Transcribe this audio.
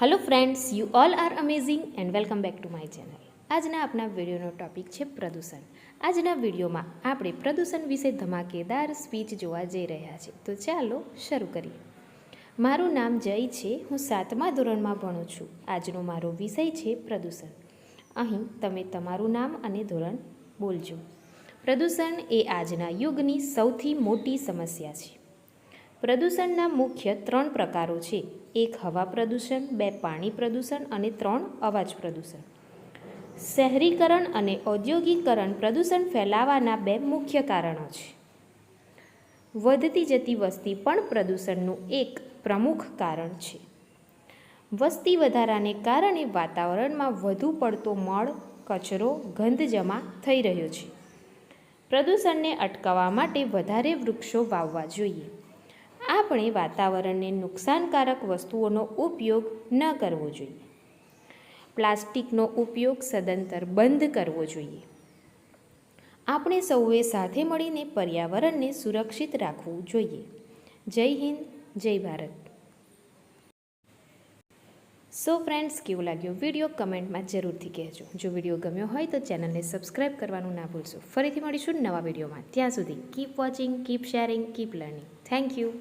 Hello friends you all are amazing and welcome back to my channel આજના આપણા વિડીયોનો topic છે પ્રદૂષણ. આજના વિડીયોમાં આપણે પ્રદૂષણ વિશે ધમાકેદાર સ્પીચ જોવા જઈ રહ્યા છીએ. તો ચાલો શરૂ કરીએ. મારું નામ જય છે, હું સાતમા ધોરણમાં ભણું છું. આજનો મારો વિષય છે પ્રદૂષણ. અહીં તમે તમારું નામ અને ધોરણ બોલજો. પ્રદૂષણ એ આજના યુગની સૌથી મોટી સમસ્યા છે. પ્રદૂષણના મુખ્ય ત્રણ પ્રકારો છે. એક હવા પ્રદૂષણ, બે પાણી પ્રદૂષણ અને ત્રણ અવાજ પ્રદૂષણ. શહેરીકરણ અને ઔદ્યોગિકરણ પ્રદૂષણ ફેલાવાના બે મુખ્ય કારણો છે. વધતી જતી વસ્તી પણ પ્રદૂષણનું એક પ્રમુખ કારણ છે. વસ્તી વધારાને કારણે વાતાવરણમાં વધુ પડતો મળ, કચરો, ગંધ જમા થઈ રહ્યો છે. પ્રદૂષણને અટકાવવા માટે વધારે વૃક્ષો વાવવા જોઈએ. આપણે વાતાવરણને નુકસાનકારક વસ્તુઓનો ઉપયોગ ન કરવો જોઈએ. પ્લાસ્ટિકનો ઉપયોગ સદંતર બંધ કરવો જોઈએ. આપણે સૌએ સાથે મળીને પર્યાવરણને સુરક્ષિત રાખવું જોઈએ. જય હિન્દ, જય ભારત. સો ફ્રેન્ડ્સ કેવું લાગ્યો વીડિયો? કમેન્ટમાં જરૂરથી કહેજો. જો વીડિયો ગમ્યો હોય તો ચેનલને સબસ્ક્રાઈબ કરવાનું ના ભૂલશો. ફરીથી મળીશું નવા વિડીયોમાં. ત્યાં સુધી keep watching keep sharing keep learning thank you